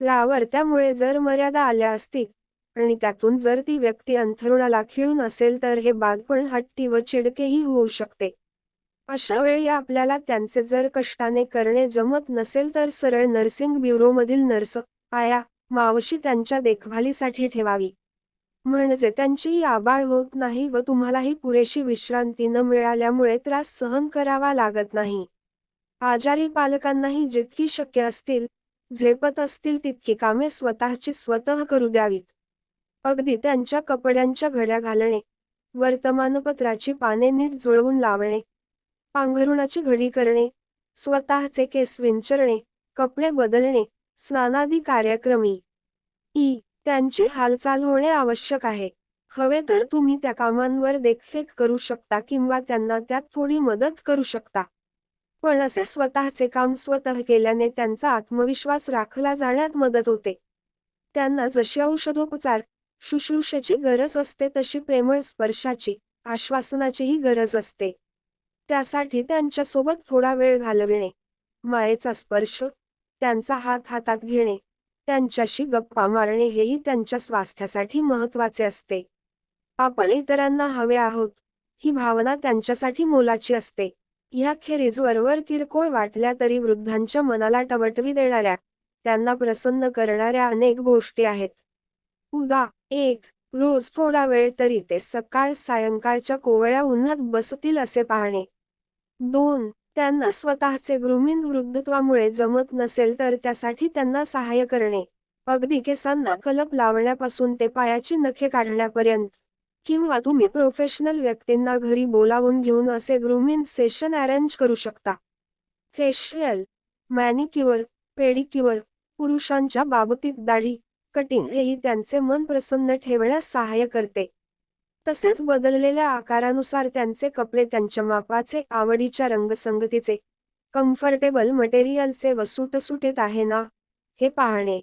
रावर त्यामुळे जर मर्यादा आल्या असतील आणि त्यातून जर ती व्यक्ती अंथरुणाला खिळून असेल तर हे बालपण हट्टी व चिडकेही होऊ शकते. अशा वेळी आपल्याला त्यांचे जर कष्टाने करणे जमत नसेल तर सरळ नर्सिंग ब्युरोमधील नर्स आया मावशी त्यांच्या देखभालीसाठी ठेवावी. म्हणजे त्यांचीही आबाळ होत नाही व तुम्हालाही पुरेशी विश्रांती न मिळाल्यामुळे त्रास सहन करावा लागत नाही. आजारी पालकांनाही जितकी शक्य असतील झेपत असतील तितकी कामे स्वतःची स्वतः करू द्यावीत. अगदी त्यांच्या कपड्यांच्या घड्या घालणे वर्तमानपत्राची पाने नीट जुळवून लावणे पांघरुणाची घडी करणे स्वतःचे केस विंचरणे कपडे बदलणे स्नानादी कार्यक्रमी. ई. त्यांची हालचाल होणे आवश्यक आहे. हवे तर तुम्ही त्या कामांवर देखरेख करू शकता किंवा त्यांना त्यात थोडी मदत करू शकता. पण असे स्वतःचे काम स्वतः केल्याने त्यांचा आत्मविश्वास राखला जाण्यात मदत होते. त्यांना जशी औषधोपचार शुश्रूषेची गरज असते तशी प्रेमळ स्पर्शाची आश्वासनाचीही गरज असते. त्यासाठी त्यांच्यासोबत थोडा वेळ घालविणे मायेचा स्पर्श त्यांचा हात हातात घेणे त्यांच्याशी गप्पा मारणे हेही त्यांच्या स्वास्थ्यासाठी महत्त्वाचे असते. आपण इतरांना हवे आहोत ही भावना त्यांच्यासाठी मोलाची असते. ह्याखेरीज वरवर किरकोळ वाटल्या तरी वृद्धांच्या मनाला टवटवी देणाऱ्या त्यांना प्रसन्न करणाऱ्या अनेक गोष्टी आहेत. उदा एक रोज थोडा वेळ तरी ते सकाळ सायंकाळच्या कोवळ्या उन्हात बसतील असे पाहणे. दोन त्यांना स्वतःचे ग्रुमिंग वृद्धत्वामुळे जमत नसेल तर त्यासाठी त्यांना सहाय्य करणे. अगदी केसांना कलप लावण्यापासून ते पायाची नखे काढण्यापर्यंत. किंवा तुम्ही प्रोफेशनल व्यक्तींना घरी बोलावून घेऊन असे ग्रुमिंग सेशन अरेंज करू शकता. फेशियल मॅनिक्युअर पेडिक्युअर पुरुषांच्या बाबतीत दाढी कटिंग हेही त्यांचे मन प्रसन्न ठेवण्यास सहाय्य करते. तसेच बदललेल्या आकारानुसार त्यांचे कपडे त्यांच्या मापाचे आवडीच्या रंगसंगतीचे कम्फर्टेबल मटेरियलचे व सुटसुटीत आहे ना? हे पाहणे.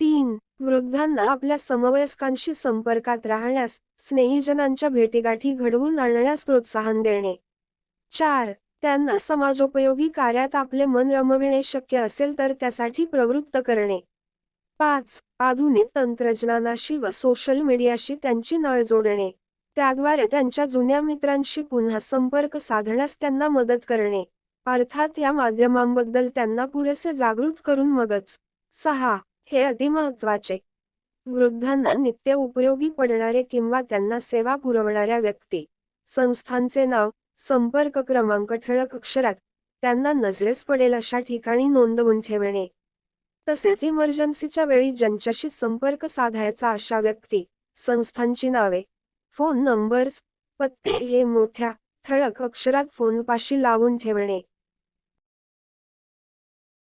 तीन वृद्धांना आपल्या समवयस्कांशी संपर्कात राहण्यास स्नेहीजनांच्या भेटीगाठी घडवून आणण्यास प्रोत्साहन देणे. चार त्यांना समाजोपयोगी कार्यात आपले मन रमविणे शक्य असेल तर त्यासाठी प्रवृत्त करणे. पाच आधुनिक तंत्रज्ञानाशी व सोशल मीडियाशी त्यांची नळ जोडणे. त्याद्वारे त्यांच्या जुन्या मित्रांशी पुन्हा संपर्क साधण्यास त्यांना मदत करणे. अर्थात या माध्यमांबद्दल त्यांना पुरेसे जागृत करून मगच. सहा हे अतिमहत्वाचे वृद्धांना नित्य उपयोगी पडणारे किंवा त्यांना सेवा पुरवणाऱ्या व्यक्ती संस्थांचे नाव संपर्क क्रमांक ठळक अक्षरात त्यांना नजरेस पडेल अशा ठिकाणी नोंदवून ठेवणे. तसेच इमर्जन्सीच्या वेळी ज्यांच्याशी संपर्क साधायचा अशा व्यक्ती संस्थांची नावे फोन नंबर्स पत्ते हे मोठ्या ठळक अक्षरात फोनपाशी लावून ठेवणे.